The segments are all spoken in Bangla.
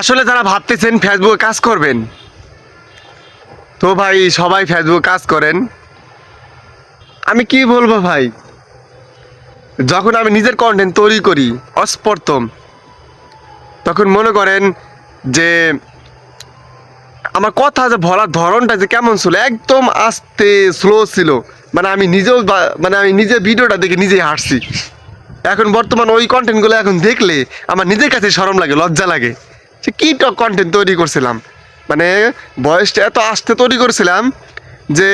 আসলে যারা ভাবতেছেন ফেসবুকে কাজ করবেন, তো ভাই সবাই ফেসবুকে কাজ করেন। আমি কি বলব ভাই? যখন আমি নিজের কন্টেন্ট তৈরি করি অস্পর্তম তখন মনে করেন যে আমার কথা যে বলার ধরনটা যে কেমন ছিল, একদম আস্তে স্লো ছিল। মানে আমি নিজেও মানে আমি নিজে ভিডিওটা দেখে নিজেই হাসছি। এখন বর্তমান ওই কন্টেন্টগুলো এখন দেখলে আমার নিজের কাছে সরম লাগে, লজ্জা লাগে। যে কী টক কন্টেন্ট তৈরি করছিলাম? মানে বয়সটা এত আস্তে তৈরি করছিলাম যে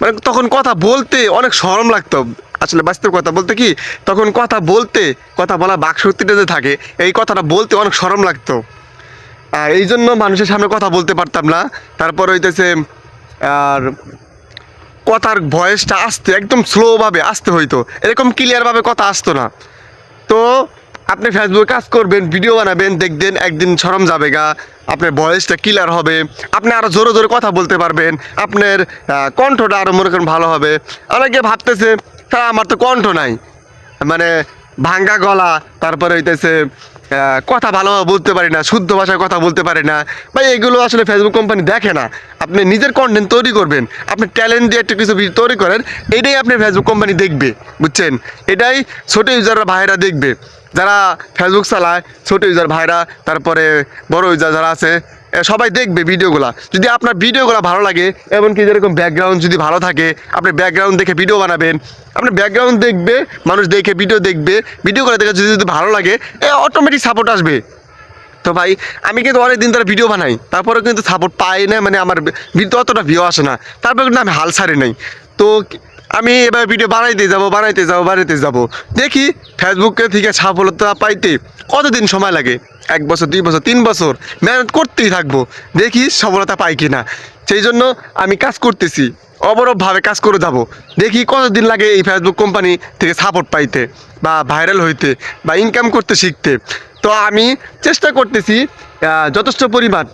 মানে তখন কথা বলতে অনেক সরম লাগতো। আসলে বাস্তব কথা বলতে কি, তখন কথা বলতে, কথা বলা বাকশক্তিটা যে থাকে, এই কথাটা বলতে অনেক সরম লাগতো। এই জন্য মানুষের সামনে কথা বলতে পারতাম না। তারপর হইতেছে, আর কথার ভয়েসটা আসতে, একদম স্লোভাবে আসতে হইতো। এরকম ক্লিয়ারভাবে কথা আসতো না। তো আপনি ফেসবুকে কাজ করবেন ভিডিও বানাবেন, দেখবেন একদিন সরম যাবে গা। আপনার ভয়েসটা ক্লিয়ার হবে। আপনি আরও জোরে জোরে কথা বলতে পারবেন। আপনার কণ্ঠটা আরও মনে করেন ভালো হবে। অনেকে ভাবতেছে স্যার আমার তো কণ্ঠ নাই। মানে ভাঙ্গা গলা, তারপরে হইতেছে কথা ভালোভাবে বলতে পারি না, শুদ্ধ ভাষায় কথা বলতে পারি না। বা এগুলো আসলে ফেসবুক কোম্পানি দেখে না। আপনি নিজের কন্টেন্ট তৈরি করবেন। আপনি ট্যালেন্ট দিয়ে একটা কিছু তৈরি করেন, এটাই আপনি ফেসবুক কোম্পানি দেখবে, বুঝছেন? এটাই ছোটো ইউজাররা ভাইরা দেখবে। যারা ফেসবুক চালায়, ছোটো ইউজার ভাইরা, তারপরে বড় ইউজার যারা আছে সবাই দেখবে ভিডিওগুলা। যদি আপনার ভিডিওগুলো ভালো লাগে, এমনকি যেরকম ব্যাকগ্রাউন্ড যদি ভালো থাকে, আপনি ব্যাকগ্রাউন্ড দেখে ভিডিও বানাবেন, আপনি ব্যাকগ্রাউন্ড দেখবে, মানুষ দেখে ভিডিও দেখবে, ভিডিওগুলো দেখে যদি যদি ভালো লাগে, এ অটোমেটিক সাপোর্ট আসবে। তো ভাই, আমি কিন্তু অনেক দিন ধরে ভিডিও বানাই তারপরে কিন্তু সাপোর্ট পাই না মানে আমার ভিডিও অতটা ভিউ আসে না। তারপরে কিন্তু আমি হাল ছাড়ি নাই। তো আমি এবার ভিডিও বানাইতে যাব বানাইতে যাব বানাইতে যাব। দেখি ফেসবুকে থেকে সফলতা পাইতে কতদিন সময় লাগে? এক বছর, দুই বছর, তিন বছর মেহনত করতেই থাকব। দেখি সফলতা পাই কি না সেই জন্য আমি কাজ করতেছি অবরবভাবে কাজ করে যাব। দেখি কতদিন লাগে এই ফেসবুক কোম্পানি থেকে সাপোর্ট পাইতে বা ভাইরাল হইতে বা ইনকাম করতে শিখতে। তো আমি চেষ্টা করতেছি যথেষ্ট পরিমাণ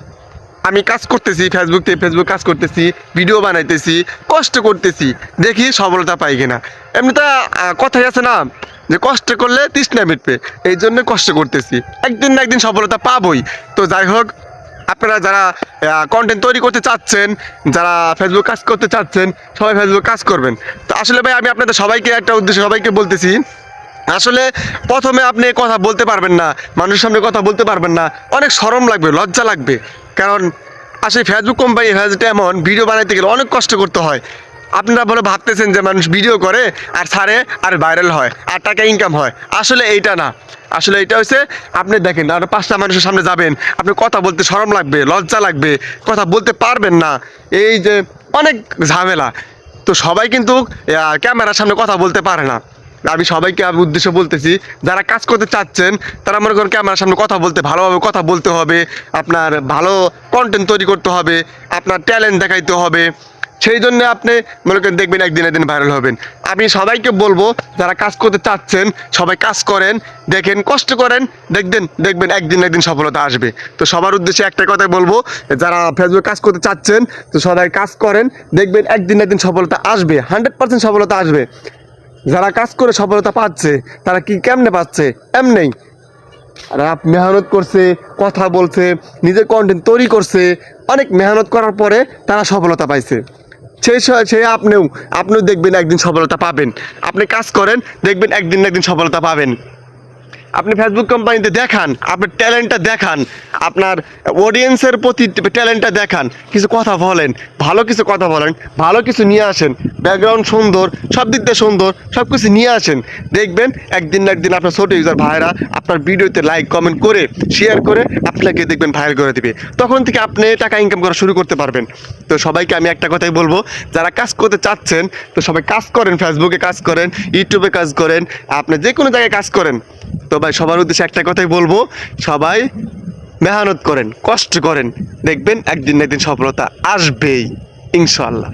আমি কাজ করতেছি ফেসবুক থেকে ফেসবুক কাজ করতেছি ভিডিও বানাইতেছি, কষ্ট করতেছি, দেখি সফলতা পাই কিনা। এমনিতে কথাই আছে না, যে কষ্ট করলে তৃষ্ণা মিটবে, এই জন্য কষ্ট করতেছি। একদিন না একদিন সফলতা পাবই। তো যাই হোক, আপনারা যারা কন্টেন্ট তৈরি করতে চাচ্ছেন, যারা ফেসবুক কাজ করতে চাচ্ছেন, সবাই ফেসবুক কাজ করবেন। তো আসলে ভাই, আমি আপনাদের সবাইকে একটা উদ্দেশ্য সবাইকে বলতেছি আসলে প্রথমে আপনি কথা বলতে পারবেন না, মানুষের সামনে কথা বলতে পারবেন না, অনেক শরম লাগবে, লজ্জা লাগবে। কারণ আসলে ফেসবুক কোম্পানি ফেসবুকটা এমন ভিডিও বানাইতে গেলে অনেক কষ্ট করতে হয়। আপনারা বলে ভাবতেছেন যে মানুষ ভিডিও করে আর ছাড়ে আর ভাইরাল হয়, আর টাকা ইনকাম হয়। আসলে এইটা না। আসলে এটা হচ্ছে আপনি দেখেন আর পাঁচটা মানুষের সামনে যাবেন, আপনি কথা বলতে শরম লাগবে, লজ্জা লাগবে, কথা বলতে পারবেন না। এই যে অনেক ঝামেলা। তো সবাই কিন্তু ক্যামেরার সামনে কথা বলতে পারে না। আমি সবাইকে আমি উদ্দেশ্য বলতেছি, যারা কাজ করতে চাচ্ছেন, তারা মনে করেন ক্যামেরার সামনে কথা বলতে, ভালোভাবে কথা বলতে হবে, আপনার ভালো কন্টেন্ট তৈরি করতে হবে, আপনার ট্যালেন্ট দেখাইতে হবে। সেই জন্য আপনি মনে করেন দেখবেন একদিন একদিন ভাইরাল হবেন। আমি সবাইকে বলব, যারা কাজ করতে চাচ্ছেন, সবাই কাজ করেন, দেখেন, কষ্ট করেন, দেখবেন দেখবেন একদিন একদিন সফলতা আসবে। তো সবার উদ্দেশ্যে একটা কথাই বলব, যারা ফেসবুকে কাজ করতে চাচ্ছেন, তো সবাই কাজ করেন, দেখবেন একদিন একদিন সফলতা আসবে হান্ড্রেড পার্সেন্ট সফলতা আসবে। যারা কাজ করে সফলতা পাচ্ছে, তারা কি কেমনে পাচ্ছে? এমনেই। আর মেহনত করছে, কথা বলছে, নিজের কন্টেন্ট তৈরি করছে, অনেক মেহনত করার পরে তারা সফলতা পাইছে। সেই স- আপনিও আপনিও দেখবেন একদিন সফলতা পাবেন। আপনি কাজ করেন, দেখবেন একদিন একদিন সফলতা পাবেন। আপনি ফেসবুক কোম্পানিতে দেখান, আপনার ট্যালেন্টটা দেখান, আপনার অডিয়েন্সের প্রতি ট্যালেন্টটা দেখান, কিছু কথা বলেন, ভালো কিছু কথা বলেন, ভালো কিছু নিয়ে আসেন ব্যাকগ্রাউন্ড সুন্দর, সব দিক দিয়ে সুন্দর, সব কিছু নিয়ে আসেন, দেখবেন একদিন না একদিন আপনার ছোটো ইউজার ভাইরা আপনার ভিডিওতে লাইক কমেন্ট করে শেয়ার করে আপনাকে দেখবেন ভাইরাল করে দিবে। তখন থেকে আপনি টাকা ইনকাম করা শুরু করতে পারবেন। তো সবাইকে আমি একটা কথাই বলব, যারা কাজ করতে চাচ্ছেন, তো সবাই কাজ করেন ফেসবুকে কাজ করেন ইউটিউবে কাজ করেন, আপনি যে কোনো জায়গায় কাজ করেন, তো ভাই সবার উদ্দেশ্যে একটা কথাই বলব, সবাই মেহনত করেন, কষ্ট করেন। দেখবেন একদিন না একদিন সফলতা আসবেই ইনশাল্লাহ